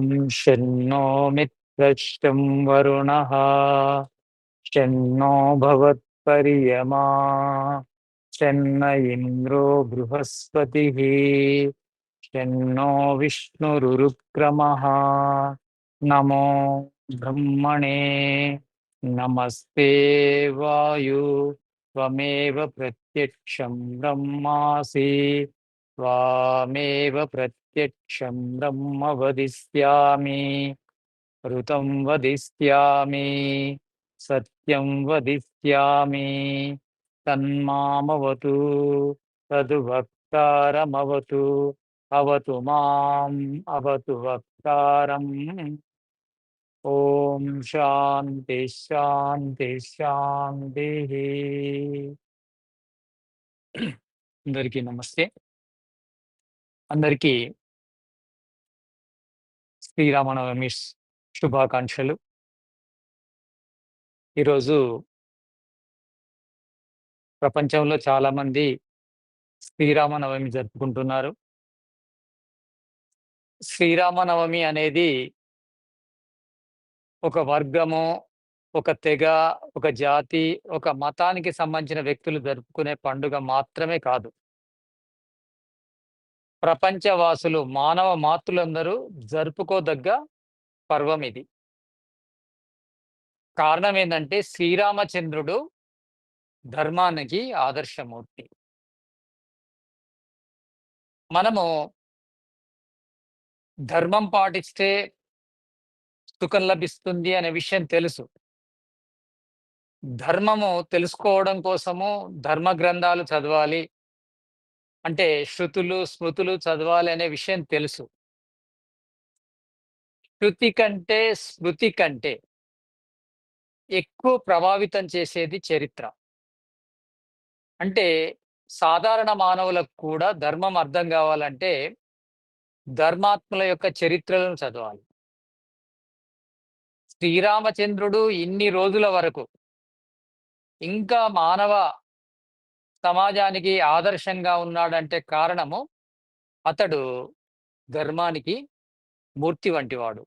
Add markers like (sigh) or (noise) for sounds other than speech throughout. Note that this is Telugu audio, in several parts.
ॐ शन्नो मित्रश्चं वरुणः शन्नो भवत्पर्यमा शन्न इन्द्रो बृहस्पतिः शन्नो विष्णुरुरुक्रमः नमो ब्रह्मणे नमस्ते वायु त्वमेव प्रत्यक्षं ब्रह्मासि त्वामेव प्रत्यक्षं ब्रह्म वदिष्यामि ऋतं वदिष्यामि सत्यं वदिष्यामि तन्मामवतु तद्वक्तारमवतु अवतु माम् अवतु वक्तारम् ఓం శాంతి శాంతి శాంతి (clears throat) అందరికీ నమస్తే అందరికీ శ్రీరామనవమి శుభాకాంక్షలు. ఈరోజు ప్రపంచంలో చాలామంది శ్రీరామనవమి జరుపుకుంటున్నారు. శ్రీరామనవమి అనేది ఒక వర్గము ఒక తెగ ఒక జాతి ఒక మతానికి సంబంధించిన వ్యక్తులు జరుపుకునే పండుగ మాత్రమే కాదు. ప్రపంచవాసులు మానవ మాతృలందరూ జరుపుకోదగ్గ పర్వం ఇది. కారణం ఏంటంటే శ్రీరామచంద్రుడు ధర్మానికి ఆదర్శమూర్తి. మనము ధర్మం పాటిస్తే సుఖం లభిస్తుంది అనే విషయం తెలుసు. ధర్మము తెలుసుకోవడం కోసము ధర్మ గ్రంథాలు చదవాలి. అంటే శృతులు స్మృతులు చదవాలి అనే విషయం తెలుసు. శృతి కంటే స్మృతి కంటే ఎక్కువ ప్రభావితం చేసేది చరిత్ర. అంటే సాధారణ మానవులకు కూడా ధర్మం అర్థం కావాలంటే ధర్మాత్మల యొక్క చరిత్రలను చదవాలి. శ్రీరామచంద్రుడు ఇన్ని రోజుల వరకు ఇంకా మానవ సమాజానికి ఆదర్శంగా ఉన్నాడంటే కారణము అతడు ధర్మానికి మూర్తి వంటివాడు.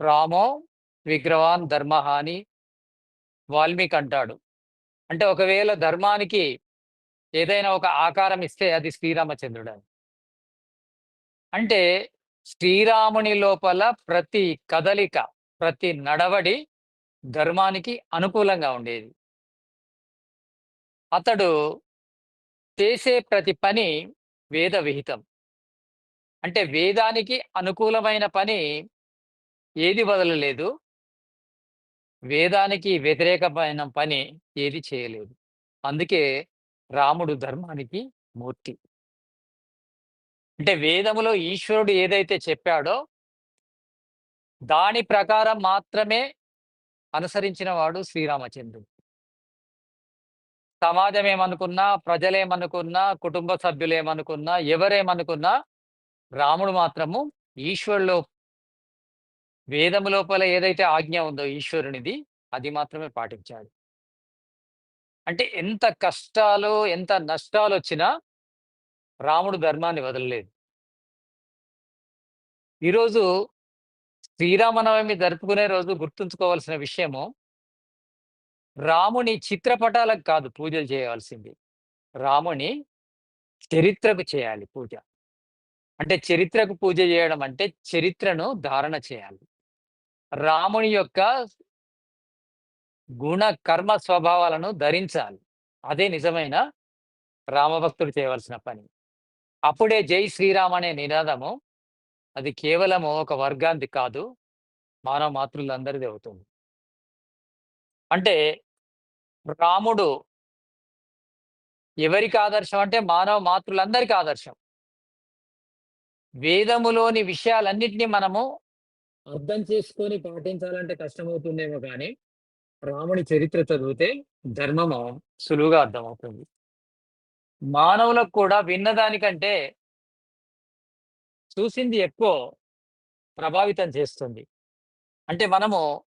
రామో విగ్రవాన్ ధర్మహాని వాల్మీకి అంటాడు అంటే ఒకవేళ ధర్మానికి ఏదైనా ఒక ఆకారం ఇస్తే అది శ్రీరామచంద్రుడు. అని అంటే శ్రీరాముని లోపల ప్రతి కదలిక ప్రతి నడవడి ధర్మానికి అనుకూలంగా ఉండేది. అతడు చేసే ప్రతి పని వేద విహితం. అంటే వేదానికి అనుకూలమైన పని ఏది వదలలేదు. వేదానికి వ్యతిరేకమైన పని ఏది చేయలేదు. అందుకే రాముడు ధర్మానికి మూర్తి. అంటే వేదములో ఈశ్వరుడు ఏదైతే చెప్పాడో దాని ప్రకారం మాత్రమే అనుసరించిన వాడు శ్రీరామచంద్రుడు. సమాజం ఏమనుకున్నా ప్రజలేమనుకున్నా కుటుంబ సభ్యులేమనుకున్నా ఎవరేమనుకున్నా రాముడు మాత్రము ఈశ్వరులో వేదము లోపల ఏదైతే ఆజ్ఞ ఉందో ఈశ్వరునిది అది మాత్రమే పాటించాడు. అంటే ఎంత కష్టాలు ఎంత నష్టాలు వచ్చినా రాముడు ధర్మాన్ని వదలలేదు. ఈరోజు శ్రీరామనవమి జరుపుకునే రోజు గుర్తుంచుకోవాల్సిన విషయము రాముని చిత్రపటాలకు కాదు పూజలు చేయవలసింది రాముని చరిత్రకు చేయాలి పూజ. అంటే చరిత్రకు పూజ చేయడం అంటే చరిత్రను ధారణ చేయాలి. రాముని యొక్క గుణ కర్మ స్వభావాలను ధరించాలి. అదే నిజమైన రామభక్తుడు చేయవలసిన పని. అప్పుడే జై శ్రీరామ్ అనే నినాదము అది కేవలము ఒక వర్గానికి కాదు మానవ మాతృలందరిది అవుతుంది. అంటే రాముడు ఎవరికి ఆదర్శం అంటే మానవ మాతృలందరికీ ఆదర్శం. వేదములోని విషయాలన్నింటినీ మనము అర్థం చేసుకొని పాటించాలంటే కష్టమవుతుందేమో కానీ రాముని చరిత్ర చదివితే ధర్మము సులువుగా అర్థమవుతుంది. మానవులకు కూడా విన్నదానికంటే చూసింది ఎక్కువ ప్రభావితం చేస్తుంది. అంటే మనము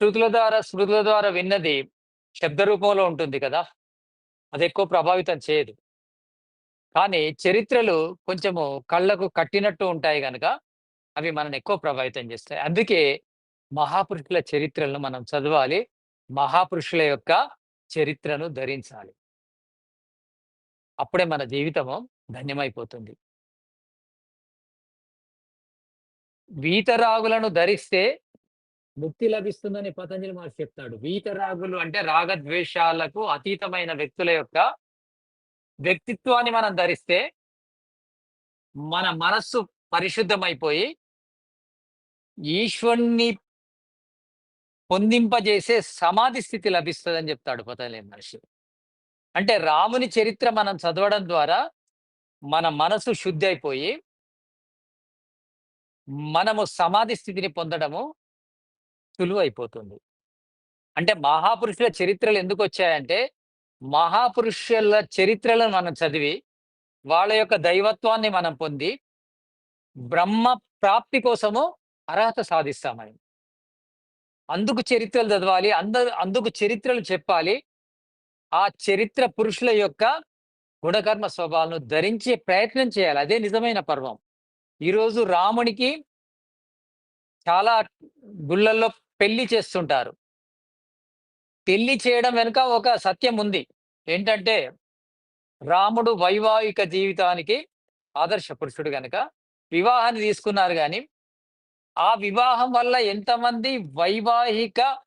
శృతుల ద్వారా స్మృతుల ద్వారా విన్నది శబ్ద రూపంలో ఉంటుంది కదా అది ఎక్కువ ప్రభావితం చేయదు కానీ చరిత్రలు కొంచెము కళ్ళకు కట్టినట్టు ఉంటాయి కనుక అవి మనల్ని ఎక్కువ ప్రభావితం చేస్తాయి. అందుకే మహాపురుషుల చరిత్రలను మనం చదవాలి. మహాపురుషుల యొక్క చరిత్రను ధరించాలి. అప్పుడే మన జీవితము ధన్యమైపోతుంది. వీతరాగులను ధరిస్తే ముక్తి లభిస్తుందని పతంజలి మహర్షి చెప్తాడు. వీతరాగులు అంటే రాగద్వేషాలకు అతీతమైన వ్యక్తుల యొక్క వ్యక్తిత్వాన్ని మనం ధరిస్తే మన మనస్సు పరిశుద్ధమైపోయి ఈశ్వరుణ్ణి పొందింపజేసే సమాధి స్థితి లభిస్తుందని చెప్తాడు పతంజలి మహర్షి. అంటే రాముని చరిత్ర మనం చదవడం ద్వారా మన మనసు శుద్ధి అయిపోయి మనము సమాధి స్థితిని పొందడము సులువైపోతుంది. అంటే మహాపురుషుల చరిత్రలు ఎందుకు వచ్చాయంటే మహాపురుషుల చరిత్రలను మనం చదివి, వాళ్ళ యొక్క దైవత్వాన్ని మనం పొంది, బ్రహ్మ ప్రాప్తి కోసము అర్హత సాధిస్తామని. అందుకు చరిత్రలు చదవాలి. అందరు అందుకు చరిత్రలు చెప్పాలి. ఆ చరిత్ర పురుషుల యొక్క గుణకర్మ స్వభావాలను ధరించే ప్రయత్నం చేయాలి. అదే నిజమైన పర్వం. ఈరోజు రామునికి చాలా గుళ్ళల్లో పెళ్ళి చేస్తుంటారు. పెళ్ళి చేయడం వెనుక ఒక సత్యం ఉంది. ఏంటంటే, రాముడు వైవాహిక జీవితానికి ఆదర్శ పురుషుడు కనుక వివాహాన్ని తీసుకున్నారు కానీ ఆ వివాహం వల్ల ఎంతమంది వైవాహిక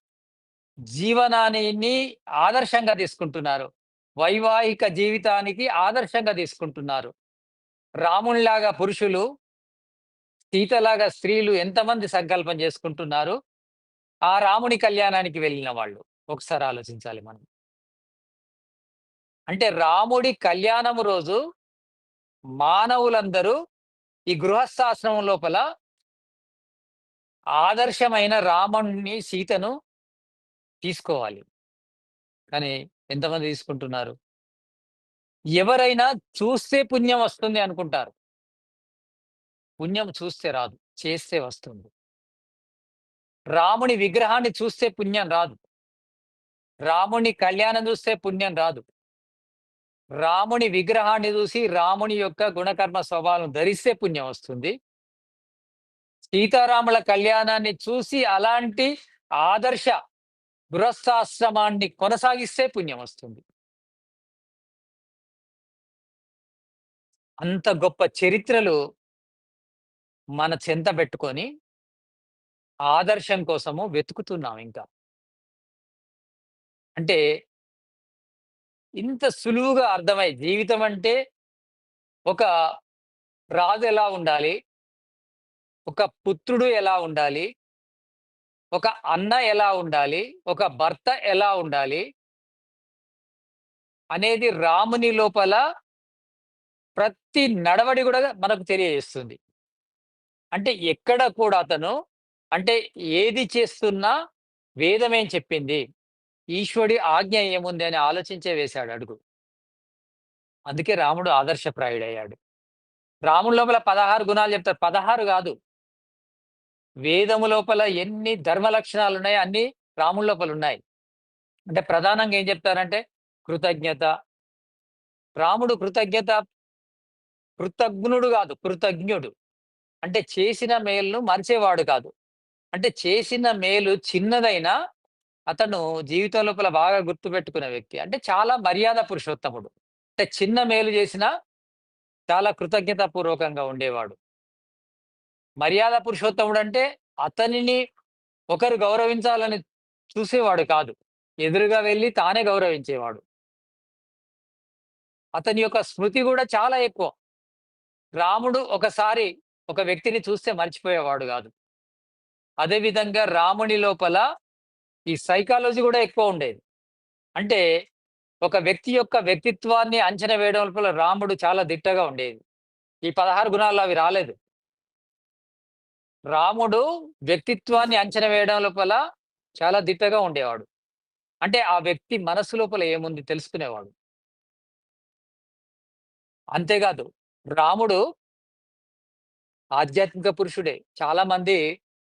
జీవనాన్ని ఆదర్శంగా తీసుకుంటున్నారు. వైవాహిక జీవితానికి ఆదర్శంగా తీసుకుంటున్నారు. రామునిలాగా పురుషులు, సీతలాగా స్త్రీలు ఎంతమంది సంకల్పం చేసుకుంటున్నారు. ఆ రాముని కళ్యాణానికి వెళ్ళిన వాళ్ళు. ఒకసారి ఆలోచించాలి మనం. అంటే రాముడి కళ్యాణము రోజు మానవులందరూ ఈ గృహస్థాశ్రమం లోపల ఆదర్శమైన రాముణ్ణి సీతను తీసుకోవాలి. కానీ ఎంతమంది తీసుకుంటున్నారు? ఎవరైనా చూస్తే పుణ్యం వస్తుంది అనుకుంటారు. పుణ్యం చూస్తే రాదు. చేస్తే వస్తుంది. రాముని విగ్రహాన్ని చూస్తే పుణ్యం రాదు. రాముని కళ్యాణం చూస్తే పుణ్యం రాదు. రాముని విగ్రహాన్ని చూసి రాముని యొక్క గుణకర్మ స్వభావం ధరిస్తే పుణ్యం వస్తుంది. సీతారాముల కళ్యాణాన్ని చూసి అలాంటి ఆదర్శ గృహస్థాశ్రమాన్ని కొనసాగిస్తే పుణ్యం వస్తుంది. అంత గొప్ప చరిత్రలు మన చెంత పెట్టుకొని ఆదర్శం కోసము వెతుకుతున్నాం ఇంకా. అంటే ఇంత సులువుగా అర్థమై జీవితం అంటే ఒక రాజు ఎలా ఉండాలి? ఒక పుత్రుడు ఎలా ఉండాలి? ఒక అన్న ఎలా ఉండాలి? ఒక భర్త ఎలా ఉండాలి? అనేది రాముని లోపల ప్రతి నడవడి కూడా మనకు తెలియజేస్తుంది. అంటే ఎక్కడ కూడా అతను అంటే ఏది చేస్తున్నా వేదమేం చెప్పింది? ఈశ్వరుడి ఆజ్ఞ ఏముంది అని ఆలోచించే వేశాడు అడుగు. అందుకే రాముడు ఆదర్శప్రాయుడయ్యాడు. రాముడి లోపల 16 గుణాలు చెప్తారు. పదహారు కాదు వేదము లోపల ఎన్ని ధర్మ లక్షణాలు ఉన్నాయి అన్ని రాముడి లోపలున్నాయి. అంటే ప్రధానంగా ఏం చెప్తారంటే కృతజ్ఞత. రాముడు కృతజ్ఞత కృతజ్ఞుడు కాదు కృతజ్ఞుడు. అంటే చేసిన మేలును మరిచేవాడు కాదు. అంటే చేసిన మేలు చిన్నదైనా అతను జీవితం లోపల బాగా గుర్తుపెట్టుకునే వ్యక్తి. అంటే చాలా మర్యాద పురుషోత్తముడు. అంటే చిన్న మేలు చేసినా చాలా కృతజ్ఞతాపూర్వకంగా ఉండేవాడు. మర్యాద పురుషోత్తముడు అంటే అతనిని ఒకరు గౌరవించాలని చూసేవాడు కాదు. ఎదురుగా వెళ్ళి తానే గౌరవించేవాడు. అతని యొక్క స్మృతి కూడా చాలా ఎక్కువ. రాముడు ఒకసారి ఒక వ్యక్తిని చూస్తే మర్చిపోయేవాడు కాదు అదేవిధంగా రాముని లోపల ఈ సైకాలజీ కూడా ఎక్కువ ఉండేది. అంటే ఒక వ్యక్తి యొక్క వ్యక్తిత్వాన్ని అంచనా వేయడం లోపల రాముడు చాలా దిట్టగా ఉండేది. ఈ 16 గుణాల్లో అవి రాలేదు. రాముడు వ్యక్తిత్వాన్ని అంచనా వేయడం లోపల చాలా దిట్టగా ఉండేవాడు. అంటే ఆ వ్యక్తి మనసు లోపల ఏముంది తెలుసుకునేవాడు. అంతేకాదు రాముడు ఆధ్యాత్మిక పురుషుడే. చాలా మంది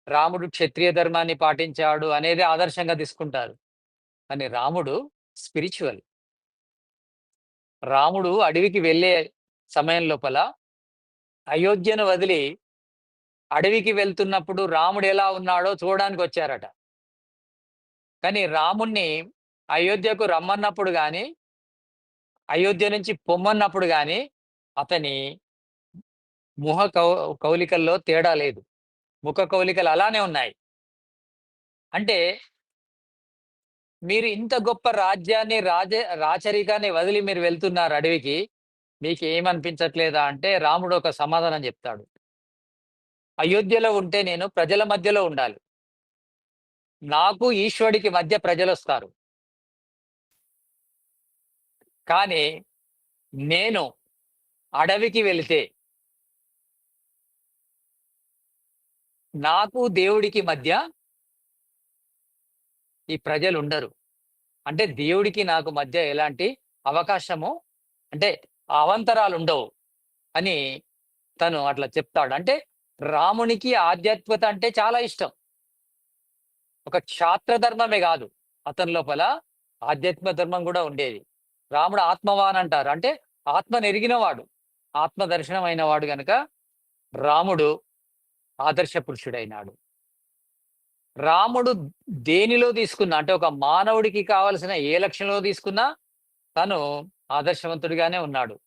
రాముడు క్షత్రియ ధర్మాన్ని పాటించాడు అనేది ఆదర్శంగా తీసుకుంటారు. కానీ రాముడు స్పిరిచువల్ రాముడు అడవికి వెళ్ళే సమయం లోపల అయోధ్యను వదిలి అడవికి వెళ్తున్నప్పుడు రాముడు ఎలా ఉన్నాడో చూడడానికి వచ్చారట కానీ రాముణ్ణి అయోధ్యకు రమ్మన్నప్పుడు కానీ అయోధ్య నుంచి పొమ్మన్నప్పుడు కానీ అతని ముఖ కౌ కౌలికల్లో తేడా లేదు. ముఖ కౌలికలు అలానే ఉన్నాయి. అంటే మీరు ఇంత గొప్ప రాజ్యాన్ని రాజ రాచరికాన్ని వదిలి మీరు వెళ్తున్నారు అడవికి మీకు ఏమనిపించట్లేదా అంటే రాముడు ఒక సమాధానం చెప్తాడు. అయోధ్యలో ఉంటే నేను ప్రజల మధ్యలో ఉండాలి. నాకు ఈశ్వరుడికి మధ్య ప్రజలు వస్తారు కానీ నేను అడవికి వెళితే నాకు దేవుడికి మధ్య ఈ ప్రజలు ఉండరు అంటే దేవుడికి నాకు మధ్య ఎలాంటి అవకాశము అంటే అవంతరాలు ఉండవు అని తను అట్లా చెప్తాడు. అంటే రామునికి ఆధ్యాత్మికత అంటే చాలా ఇష్టం. ఒక క్షాత్ర ధర్మమే కాదు అతని లోపల ఆధ్యాత్మిక ధర్మం కూడా ఉండేది. రాముడు ఆత్మవాన్ అంటారు. అంటే ఆత్మ నెరిగినవాడు ఆత్మ దర్శనం అయినవాడు కనుక రాముడు ఆదర్శ పురుషుడైనాడు. రాముడు దేనిలో తీసుకున్నా అంటే ఒక మానవుడికి కావలసిన ఏ లక్షణంలో తీసుకున్నా తను ఆదర్శవంతుడిగానే ఉన్నాడు.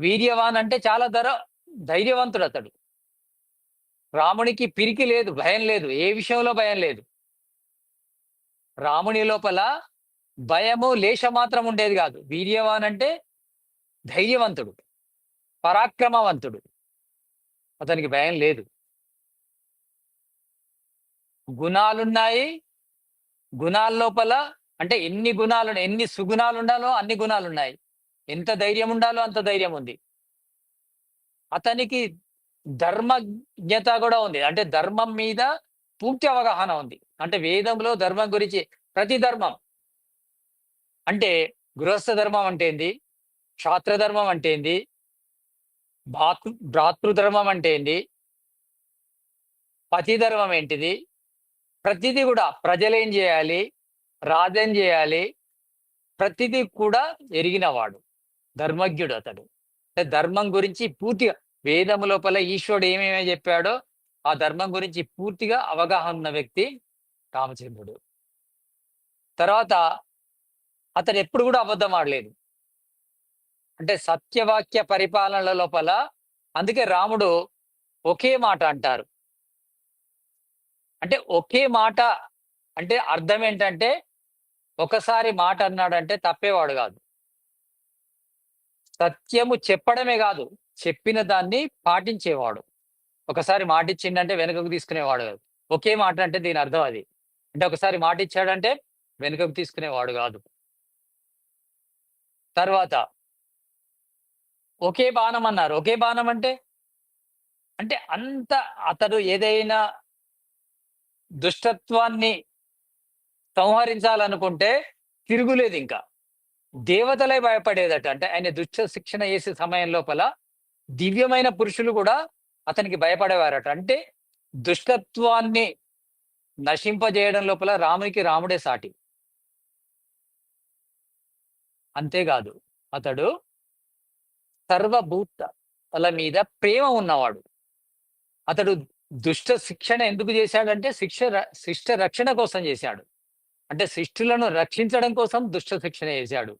వీర్యవాన్ అంటే చాలా ధర ధైర్యవంతుడు అతడు రామునికి పిరికి లేదు భయం లేదు ఏ విషయంలో భయం లేదు. రాముని లోపల భయము లేశ మాత్రం ఉండేది కాదు. వీర్యవాన్ అంటే ధైర్యవంతుడు పరాక్రమవంతుడు. అతనికి భయం లేదు. గుణాలున్నాయి. గుణాల లోపల అంటే ఎన్ని గుణాలు ఎన్ని సుగుణాలు ఉండాలో అన్ని గుణాలు ఉన్నాయి ఎంత ధైర్యం ఉండాలో అంత ధైర్యం ఉంది అతనికి ధర్మజ్ఞత కూడా ఉంది. అంటే ధర్మం మీద పూర్తి అవగాహన ఉంది. అంటే వేదంలో ధర్మం గురించి ప్రతి ధర్మం. అంటే గృహస్థ ధర్మం అంటే ఏంది? క్షాత్ర ధర్మం అంటే ఏంది? భాతృ భ్రాతృధర్మం అంటే ఏంది? పతి ధర్మం ఏంటిది? ప్రతిదీ కూడా ప్రజలేం చేయాలి? రాజేం చేయాలి? ప్రతిదీ కూడా ఎరిగినవాడు ధర్మజ్ఞుడు అతడు. అంటే ధర్మం గురించి పూర్తిగా వేదము లోపల ఈశ్వరుడు ఏమేమి చెప్పాడో ఆ ధర్మం గురించి పూర్తిగా అవగాహన ఉన్న వ్యక్తి రామచంద్రుడు. తర్వాత అతడు ఎప్పుడు కూడా అబద్ధం ఆడలేదు. అంటే సత్యవాక్య పరిపాలనల లోపల అందుకే రాముడు ఒకే మాట అంటారు. అంటే ఒకే మాట అంటే అర్థం ఏంటంటే ఒకసారి మాట అన్నాడంటే తప్పేవాడు కాదు. సత్యము చెప్పడమే కాదు చెప్పిన దాన్ని పాటించేవాడు. ఒకసారి మాట ఇచ్చిండంటే వెనుకకు తీసుకునేవాడు కాదు. ఒకే మాట అంటే దీని అర్థం అది. అంటే ఒకసారి మాట ఇచ్చాడంటే వెనుకకు తీసుకునేవాడు కాదు. తర్వాత ఒకే బాణం అన్నారు. ఒకే బాణం అంటే? అంటే అంత అతడు ఏదైనా దుష్టత్వాన్ని సంహరించాలనుకుంటే తిరుగులేదు ఇంకా. దేవతలే భయపడేదట. అంటే ఆయన దుష్ట శిక్షణ చేసే సమయం లోపల దివ్యమైన పురుషులు కూడా అతనికి భయపడేవారట. అంటే దుష్టత్వాన్ని నశింపజేయడం లోపల రామునికి రాముడే సాటి. అంతేకాదు. అతడు సర్వభూతాల మీద ప్రేమ ఉన్నవాడు. అతడు దుష్ట శిక్షణ ఎందుకు చేశాడంటే శిక్ష శిష్ట రక్షణ కోసం చేశాడు. అంటే శిష్టులను రక్షించడం కోసం దుష్ట శిక్షణ చేశాడు.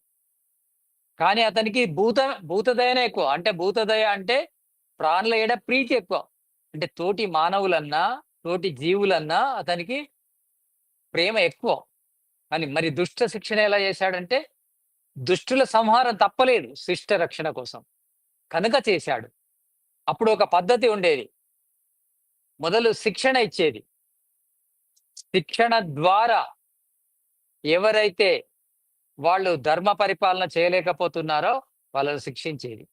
కానీ అతనికి భూత భూతదయనే ఎక్కువ. అంటే భూతదయ అంటే ప్రాణుల ఏడ ప్రీతి ఎక్కువ. అంటే తోటి మానవులన్నా తోటి జీవులన్నా అతనికి ప్రేమ ఎక్కువ. కానీ మరి దుష్ట శిక్షణ ఎలా చేశాడంటే దుష్టుల సంహారం తప్పలేదు శిష్ట రక్షణ కోసం. కనుక చేశాడు. అప్పుడు ఒక పద్ధతి ఉండేది. మొదలు శిక్షణ ఇచ్చేది. శిక్షణ ద్వారా ఎవరైతే వాళ్ళు ధర్మ పరిపాలన చేయలేకపోతున్నారో వాళ్ళని శిక్షించేది.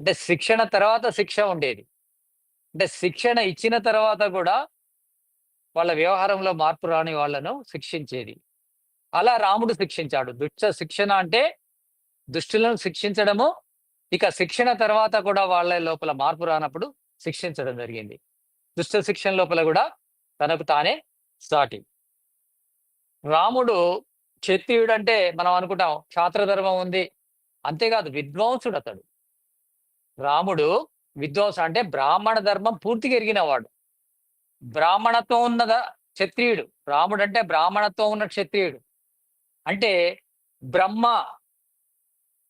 అంటే శిక్షణ తర్వాత శిక్ష ఉండేది. అంటే శిక్షణ ఇచ్చిన తర్వాత కూడా వాళ్ళ వ్యవహారంలో మార్పు రాని వాళ్ళను శిక్షించేది. అలా రాముడు శిక్షించాడు. దుష్ట శిక్షణ అంటే దుష్టులను శిక్షించడము ఇక శిక్షణ తర్వాత కూడా వాళ్ళ లోపల మార్పు రానప్పుడు శిక్షించడం జరిగింది. దుష్ట శిక్షణ లోపల కూడా తనకు తానే సాటి. రాముడు క్షత్రియుడు అంటే మనం అనుకుంటాం క్షాత్రధర్మం ఉంది. అంతేకాదు విద్వాంసుడు అతడు రాముడు విద్వాంసుడు అంటే బ్రాహ్మణ ధర్మం పూర్తిగా ఎరిగినవాడు. బ్రాహ్మణత్వం ఉన్న క్షత్రియుడు రాముడు అంటే బ్రాహ్మణత్వం ఉన్న క్షత్రియుడు. అంటే బ్రహ్మ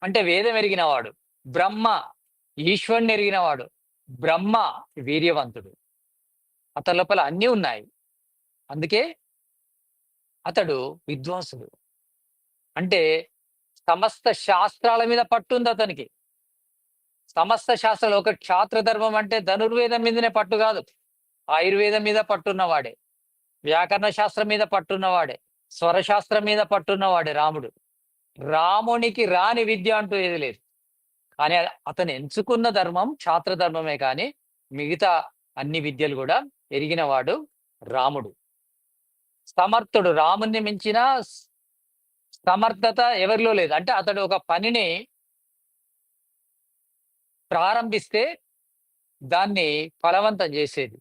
అంటే వేదం ఎరిగినవాడు. బ్రహ్మ ఈశ్వరుని ఎరిగినవాడు. బ్రహ్మ వీర్యవంతుడు. అతని లోపల అన్నీ ఉన్నాయి. అందుకే అతడు విద్వాంసుడు. అంటే సమస్త శాస్త్రాల మీద పట్టుంది అతనికి. సమస్త శాస్త్రాలు ఒక క్షాత్ర ధర్మం అంటే ధనుర్వేదం మీదనే పట్టు కాదు. ఆయుర్వేదం మీద పట్టున్నవాడే. వ్యాకరణ శాస్త్రం మీద పట్టున్నవాడే. స్వరశాస్త్రం మీద పట్టున్నవాడే రాముడు. రామునికి రాని విద్య అంటూ ఏది లేదు. కానీ అతను ఎంచుకున్న ధర్మం క్షాత్ర ధర్మమే కానీ మిగతా అన్ని విద్యలు కూడా ఎరిగినవాడు రాముడు. సమర్థుడు రాముణ్ణి మించిన సమర్థత ఎవరిలో లేదు. అంటే అతడు ఒక పనిని ప్రారంభిస్తే దాన్ని ఫలవంతం చేసేది.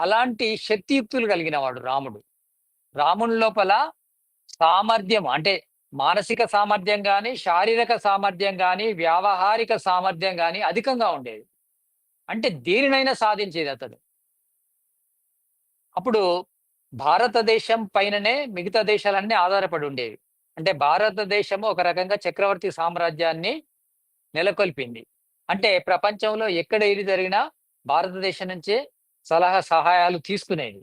అలాంటి శక్తియుక్తులు కలిగిన వాడు రాముడు. రాముని లోపల సామర్థ్యం అంటే మానసిక సామర్థ్యం కానీ శారీరక సామర్థ్యం కానీ వ్యావహారిక సామర్థ్యం కానీ అధికంగా ఉండేది. అంటే దేనినైనా సాధించేది అతడు అప్పుడు భారతదేశం పైననే మిగతా దేశాలన్నీ ఆధారపడి ఉండేవి. అంటే భారతదేశము ఒక రకంగా చక్రవర్తి సామ్రాజ్యాన్ని నెలకొల్పింది. అంటే ప్రపంచంలో ఎక్కడ ఏది జరిగినా భారతదేశం నుంచే సలహా సహాయాలు తీసుకునేది.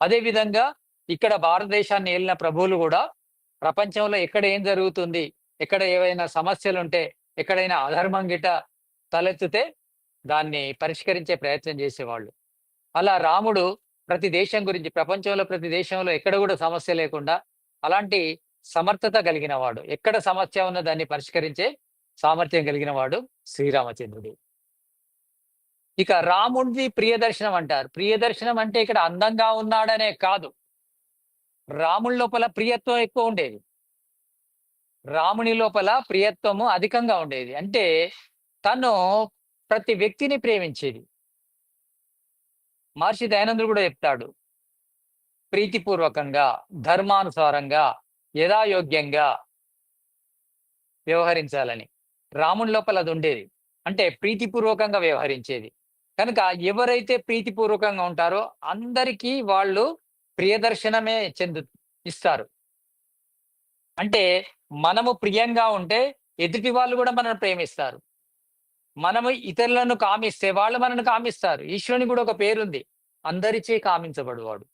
అదేవిధంగా ఇక్కడ భారతదేశాన్ని ఏలిన ప్రభువులు కూడా ప్రపంచంలో ఎక్కడ ఏం జరుగుతుంది? ఎక్కడ ఏవైనా సమస్యలు ఉంటే ఎక్కడైనా అధర్మం గిట తలెత్తితే దాన్ని పరిష్కరించే ప్రయత్నం చేసేవాళ్ళు. అలా రాముడు ప్రతి దేశం గురించి ప్రపంచంలో ప్రతి దేశంలో ఎక్కడ కూడా సమస్య లేకుండా అలాంటి సమర్థత కలిగిన వాడు ఎక్కడ సమస్య ఉన్న దాన్ని పరిష్కరించే సామర్థ్యం కలిగిన వాడు శ్రీరామచంద్రుడు. ఇక రాముడిది ప్రియదర్శనం అంటారు. ప్రియదర్శనం అంటే ఇక్కడ అందంగా ఉన్నాడనే కాదు. రాముని లోపల ప్రియత్వం ఎక్కువ ఉండేది. రాముని లోపల ప్రియత్వము అధికంగా ఉండేది. అంటే తను ప్రతి వ్యక్తిని ప్రేమించేది. మహర్షి దయానందుడు కూడా చెప్తాడు. ప్రీతిపూర్వకంగా ధర్మానుసారంగా యథాయోగ్యంగా వ్యవహరించాలని. రాముని లోపల అది ఉండేది. అంటే ప్రీతిపూర్వకంగా వ్యవహరించేది. కనుక ఎవరైతే ప్రీతిపూర్వకంగా ఉంటారో అందరికీ వాళ్ళు ప్రియదర్శనమే చెందు ఇస్తారు. అంటే మనము ప్రియంగా ఉంటే ఎదుటి వాళ్ళు కూడా మనల్ని ప్రేమిస్తారు. మనము ఇతరులను కామిస్తే వాళ్ళు మనల్ని కామిస్తారు. ఈశ్వరుని కూడా ఒక పేరుంది. అందరిచే కామించబడువాడు.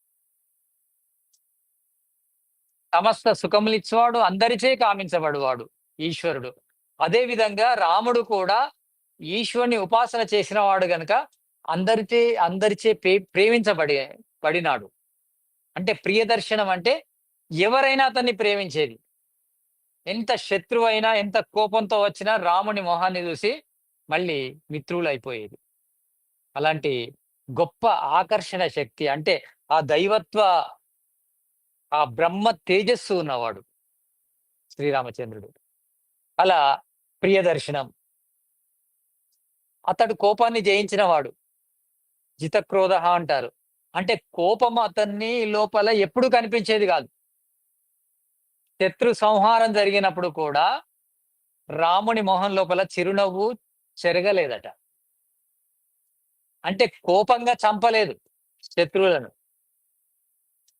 సమస్త సుఖములిచ్చేవాడు అందరిచే కామించబడువాడు ఈశ్వరుడు. అదే విధంగా రాముడు కూడా ఈశ్వరుని ఉపాసన చేసిన వాడు గనక అందరిచే అందరిచే ప్రేమించబడి పడినాడు. అంటే ప్రియదర్శనం అంటే ఎవరైనా అతన్ని ప్రేమించేది. ఎంత శత్రువైనా ఎంత కోపంతో వచ్చినా రాముని మొహాన్ని చూసి మళ్ళీ మిత్రులు అయిపోయేది అలాంటి గొప్ప ఆకర్షణ శక్తి అంటే ఆ దైవత్వ ఆ బ్రహ్మ తేజస్సు ఉన్నవాడు శ్రీరామచంద్రుడు. అలా ప్రియదర్శనం. అతడు కోపాన్ని జయించినవాడు జితక్రోధ అంటారు. అంటే కోపం అతన్ని లోపల ఎప్పుడు కనిపించేది కాదు. శత్రు సంహారం జరిగినప్పుడు కూడా రాముని మొహం లోపల చిరునవ్వు చెరగలేదట. అంటే కోపంగా చంపలేదు శత్రువులను.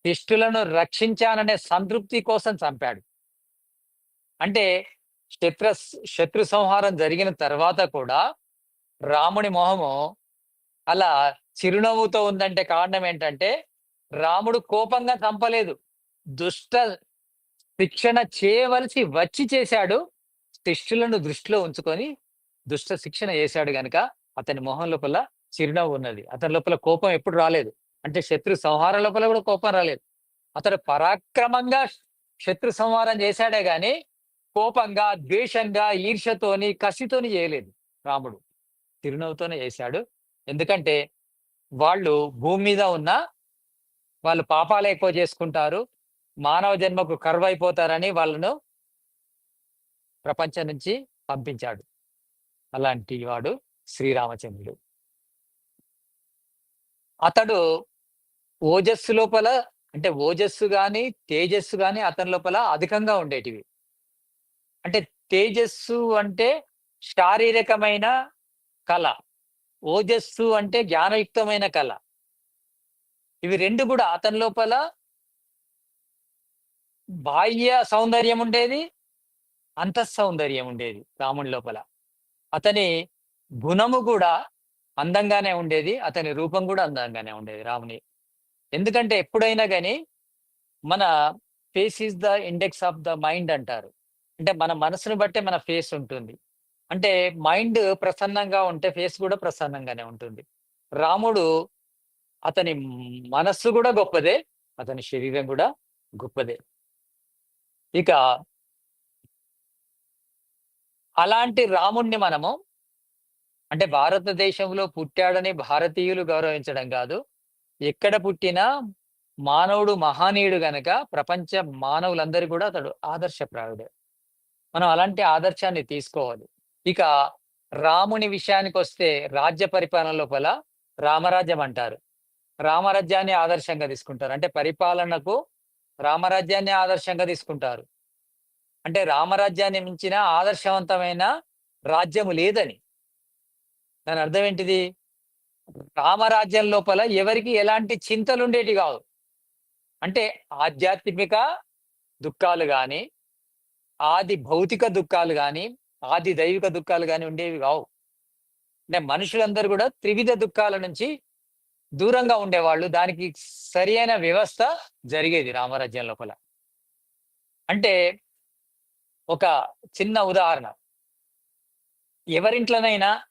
శిష్టులను రక్షించాననే సంతృప్తి కోసం చంపాడు. అంటే శత్రు శత్రు సంహారం జరిగిన తర్వాత కూడా రాముని మొహము అలా చిరునవ్వుతో ఉందంటే కారణం ఏంటంటే రాముడు కోపంగా చంపలేదు. దుష్ట శిక్షణ చేయవలసి వచ్చి చేశాడు. శిష్యులను దృష్టిలో ఉంచుకొని దుష్ట శిక్షణ చేశాడు గనక అతని మొహం లోపల చిరునవ్వు ఉన్నది. అతని లోపల కోపం ఎప్పుడు రాలేదు. అంటే శత్రు సంహారం లోపల కూడా కోపం రాలేదు. అతడు పరాక్రమంగా శత్రు సంహారం చేశాడే గాని కోపంగా ద్వేషంగా ఈర్షతోని కసితోని చేయలేదు రాముడు. చిరునవ్వుతోనే చేశాడు. ఎందుకంటే వాళ్ళు భూమి మీద ఉన్న వాళ్ళు పాపాలు ఎక్కువ చేసుకుంటారు మానవ జన్మకు కరువైపోతారని వాళ్ళను ప్రపంచం నుంచి పంపించాడు. అలాంటి వాడు శ్రీరామచంద్రుడు. అతడు ఓజస్సు లోపల అంటే ఓజస్సు గాని తేజస్సు గాని అతని లోపల అధికంగా ఉండేటివి. అంటే తేజస్సు అంటే శారీరకమైన కళ. ఓజస్సు అంటే జ్ఞానయుక్తమైన కళ. ఇవి రెండు కూడా అతని లోపల బాహ్య సౌందర్యం ఉండేది అంతః సౌందర్యం ఉండేది రాముడి లోపల. అతని గుణము కూడా అందంగానే ఉండేది అతని రూపం కూడా అందంగానే ఉండేది రాముని. ఎందుకంటే ఎప్పుడైనా కానీ మన face is the index of the mind అంటారు. అంటే మన మనసును బట్టే మన ఫేస్ ఉంటుంది. అంటే మైండ్ ప్రసన్నంగా ఉంటే ఫేస్ కూడా ప్రసన్నంగానే ఉంటుంది. రాముడు అతని మనస్సు కూడా గొప్పదే అతని శరీరం కూడా గొప్పదే. ఇక అలాంటి రాముణ్ణి మనము అంటే భారతదేశంలో పుట్టాడని భారతీయులు గౌరవించడం కాదు. ఎక్కడ పుట్టినా మానవుడు మహానీయుడు గనక ప్రపంచ మానవులందరూ కూడా అతడు ఆదర్శప్రాయుడే. మనం అలాంటి ఆదర్శాన్ని తీసుకోవాలి. ఇక రాముని విషయానికి వస్తే రాజ్య పరిపాలన లోపల రామరాజ్యం అంటారు. రామరాజ్యాన్ని ఆదర్శంగా తీసుకుంటారు. అంటే పరిపాలనకు రామరాజ్యాన్ని ఆదర్శంగా తీసుకుంటారు. అంటే రామరాజ్యాన్ని మించిన ఆదర్శవంతమైన రాజ్యము లేదని. దాని అర్థం ఏంటిది? రామరాజ్యం లోపల ఎవరికి ఎలాంటి చింతలు ఉండేటి కావు అంటే ఆధ్యాత్మిక దుఃఖాలు కానీ ఆది భౌతిక దుఃఖాలు కానీ ఆది దైవిక దుఃఖాలు కానీ ఉండేవి కావు. అంటే మనుషులందరూ కూడా త్రివిధ దుఃఖాల నుంచి దూరంగా ఉండేవాళ్ళు. దానికి సరి అయిన వ్యవస్థ జరిగేది రామరాజ్యం లోపల. అంటే ఒక చిన్న ఉదాహరణ. ఎవరింట్లోనైనా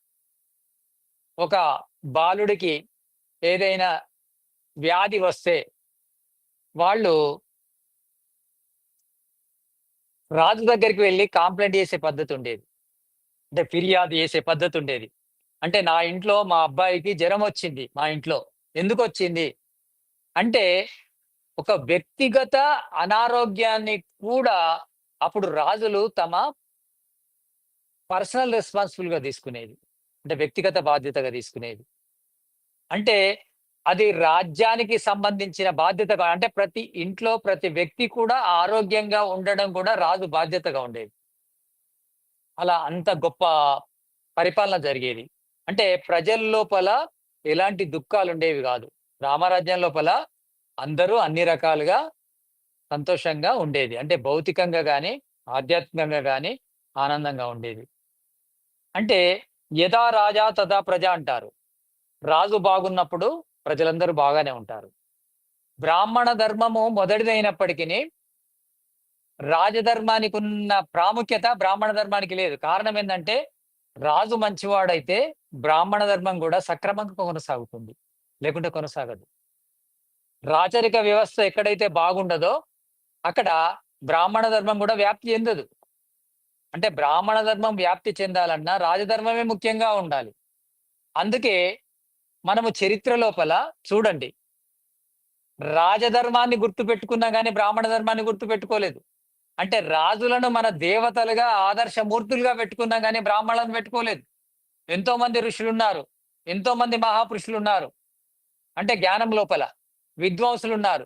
ఒక బాలుడికి ఏదైనా వ్యాధి వస్తే వాళ్ళు రాజు దగ్గరికి వెళ్ళి కాంప్లైంట్ చేసే పద్ధతి ఉండేది. అంటే ఫిర్యాదు చేసే పద్ధతి ఉండేది. అంటే నా ఇంట్లో మా అబ్బాయికి జ్వరం వచ్చింది మా ఇంట్లో. ఎందుకు వచ్చింది? అంటే ఒక వ్యక్తిగత అనారోగ్యాన్ని కూడా అప్పుడు రాజులు తమ పర్సనల్ రెస్పాన్సిబుల్గా తీసుకునేది. అంటే వ్యక్తిగత బాధ్యతగా తీసుకునేది. అంటే అది రాజ్యానికి సంబంధించిన బాధ్యత అంటే ప్రతి ఇంట్లో ప్రతి వ్యక్తి కూడా ఆరోగ్యంగా ఉండడం కూడా రాజు బాధ్యతగా ఉండేది. అలా అంత గొప్ప పరిపాలన జరిగేది. అంటే ప్రజల లోపల ఎలాంటి దుఃఖాలు ఉండేవి కాదు. రామరాజ్యం లోపల అందరూ అన్ని రకాలుగా సంతోషంగా ఉండేది. అంటే భౌతికంగా కానీ ఆధ్యాత్మికంగా కానీ ఆనందంగా ఉండేది. అంటే యథా రాజా తదా ప్రజ అంటారు. రాజు బాగున్నప్పుడు ప్రజలందరూ బాగానే ఉంటారు. బ్రాహ్మణ ధర్మము మొదటిదైనప్పటికీ రాజధర్మానికి ఉన్న ప్రాముఖ్యత బ్రాహ్మణ ధర్మానికి లేదు. కారణం ఏంటంటే రాజు మంచివాడైతే బ్రాహ్మణ ధర్మం కూడా సక్రమంగా కొనసాగుతుంది. లేకుంటే కొనసాగదు. రాచరిక వ్యవస్థ ఎక్కడైతే బాగుండదో అక్కడ బ్రాహ్మణ ధర్మం కూడా వ్యాప్తి చెందదు. అంటే బ్రాహ్మణ ధర్మం వ్యాప్తి చెందాలన్నా రాజధర్మమే ముఖ్యంగా ఉండాలి. అందుకే మనము చరిత్ర లోపల చూడండి. రాజధర్మాన్ని గుర్తు పెట్టుకున్నా కానీ బ్రాహ్మణ ధర్మాన్ని గుర్తు పెట్టుకోలేదు అంటే రాజులను మన దేవతలుగా ఆదర్శమూర్తులుగా పెట్టుకున్నా కానీ బ్రాహ్మణులను పెట్టుకోలేదు. ఎంతో మంది ఋషులు ఉన్నారు ఎంతో మంది మహాపురుషులు ఉన్నారు అంటే జ్ఞానం లోపల విద్వాంసులు ఉన్నారు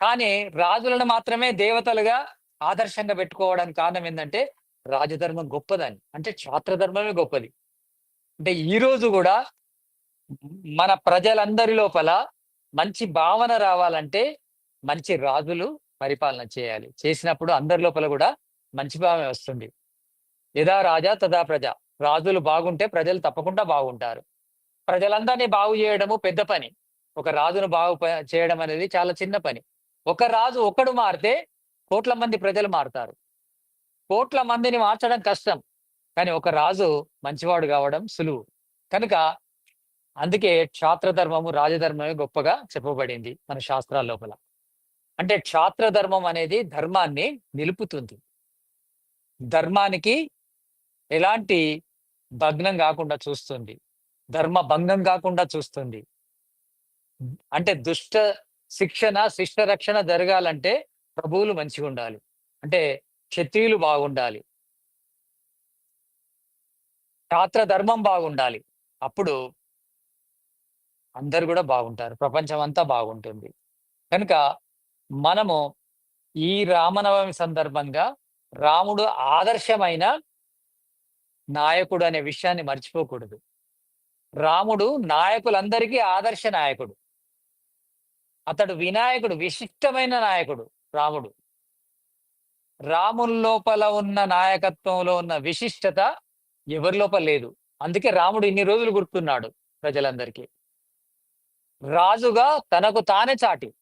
కానీ రాజులను మాత్రమే దేవతలుగా ఆదర్శంగా పెట్టుకోవడానికి కారణం ఏంటంటే రాజధర్మం గొప్పదని. అంటే క్షాత్రధర్మమే గొప్పది. అంటే ఈ రోజు కూడా మన ప్రజలందరి లోపల మంచి భావన రావాలంటే మంచి రాజులు పరిపాలన చేయాలి. చేసినప్పుడు అందరి లోపల కూడా మంచి భావన వస్తుంది. యథా రాజా తదా ప్రజ. రాజులు బాగుంటే ప్రజలు తప్పకుండా బాగుంటారు. ప్రజలందరినీ బాగు చేయడము పెద్ద పని. ఒక రాజును బాగు చేయడం అనేది చాలా చిన్న పని. ఒక రాజు ఒక్కడు మారితే కోట్ల మంది ప్రజలు మారుతారు. కోట్ల మందిని మార్చడం కష్టం. కానీ ఒక రాజు మంచివాడు కావడం సులువు. కనుక అందుకే క్షాత్రధర్మము రాజధర్మమే గొప్పగా చెప్పబడింది మన శాస్త్రాల లోపల. అంటే క్షాత్రధర్మం అనేది ధర్మాన్ని నిలుపుతుంది. ధర్మానికి ఎలాంటి భగ్నం కాకుండా చూస్తుంది. ధర్మ భంగం కాకుండా చూస్తుంది. అంటే దుష్ట శిక్షణ శిష్ట రక్షణ జరగాలంటే ప్రభువులు మంచిగా ఉండాలి. అంటే క్షత్రియులు బాగుండాలి. క్షాత్ర ధర్మం బాగుండాలి. అప్పుడు అందరు కూడా బాగుంటారు. ప్రపంచం అంతా బాగుంటుంది. కనుక మనము ఈ రామనవమి సందర్భంగా రాముడు ఆదర్శమైన నాయకుడు అనే విషయాన్ని మర్చిపోకూడదు. రాముడు నాయకులందరికీ ఆదర్శ నాయకుడు. అతడు వినాయకుడు విశిష్టమైన నాయకుడు రాముడు. రాముని లోపల ఉన్న నాయకత్వంలో ఉన్న విశిష్టత ఎవరి లోపల లేదు. అందుకే రాముడు ఇన్ని రోజులు గుర్తున్నాడు ప్రజలందరికీ. రాజుగా తనకు తానే చాటి.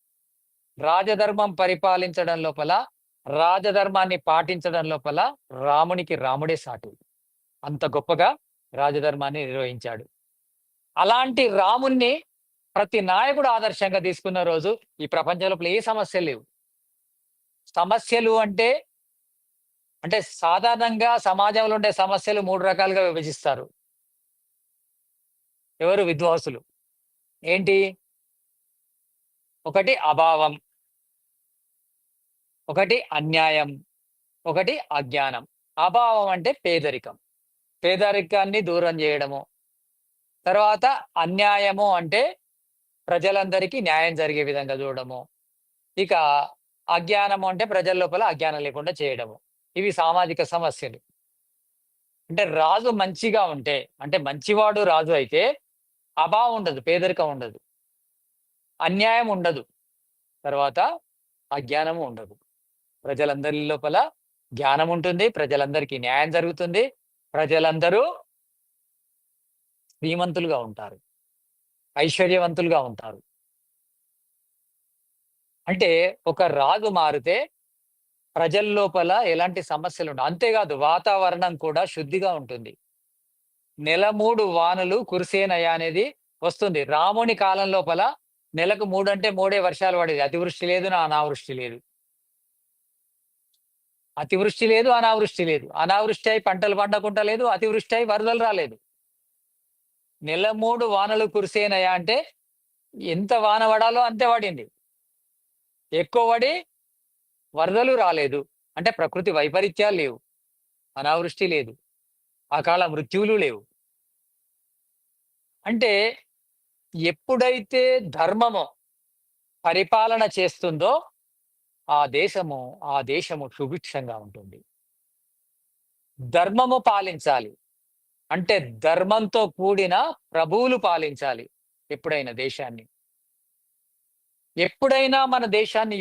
రాజధర్మం పరిపాలించడం లోపల రాజధర్మాన్ని పాటించడం లోపల రామునికి రాముడే సాటి. అంత గొప్పగా రాజధర్మాన్ని నిర్వహించాడు. అలాంటి రాముణ్ణి ప్రతి నాయకుడు ఆదర్శంగా తీసుకున్న రోజు ఈ ప్రపంచం లోపల ఏ సమస్యలు లేవు. సమస్యలు అంటే అంటే సాధారణంగా సమాజంలో ఉండే సమస్యలు మూడు రకాలుగా విభజిస్తారు. ఎవరు విద్వాంసులు? ఏంటి? ఒకటి అభావం ఒకటి అన్యాయం ఒకటి అజ్ఞానం. అభావం అంటే పేదరికం. పేదరికాన్ని దూరం చేయడము. తర్వాత అన్యాయము అంటే ప్రజలందరికీ న్యాయం జరిగే విధంగా చూడడము. ఇక అజ్ఞానము అంటే ప్రజల లోపల అజ్ఞానం లేకుండా చేయడము. ఇవి సామాజిక సమస్యలు. అంటే రాజు మంచిగా ఉంటే అంటే మంచివాడు రాజు అయితే అభావం ఉండదు పేదరికం ఉండదు. అన్యాయం ఉండదు. తర్వాత అజ్ఞానము ఉండదు. ప్రజలందరి లోపల జ్ఞానం ఉంటుంది ప్రజలందరికీ న్యాయం జరుగుతుంది ప్రజలందరూ శ్రీమంతులుగా ఉంటారు ఐశ్వర్యవంతులుగా ఉంటారు. అంటే ఒక రాజు మారితే ప్రజల లోపల ఎలాంటి సమస్యలు ఉండవు. అంతేకాదు వాతావరణం కూడా శుద్ధిగా ఉంటుంది. నెల మూడు వానలు కురిసేనయా అనేది వస్తుంది. రాముని కాలం లోపల నెలకు మూడు అంటే మూడే వర్షాలు పడేది. అతివృష్టి లేదు నా అనావృష్టి లేదు. అతివృష్టి లేదు అనావృష్టి లేదు. అనావృష్టి అయి పంటలు పండకుండా లేదు అతివృష్టి అయి వరదలు రాలేదు. నెల మూడు వానలు కురిసేనయా అంటే ఎంత వాన పడాలో అంతే పడింది. ఎక్కువ పడి వరదలు రాలేదు. అంటే ప్రకృతి వైపరీత్యాలు లేవు. అనావృష్టి లేదు. అకాల మృత్యువులు లేవు. అంటే ఎప్పుడైతే ధర్మము పరిపాలన చేస్తుందో ఆ దేశము ఆ దేశము సుభిక్షంగా ఉంటుంది. ధర్మము పాలించాలి. అంటే ధర్మంతో కూడిన ప్రభువులు పాలించాలి ఎప్పుడైనా దేశాన్ని. ఎప్పుడైనా మన దేశాన్ని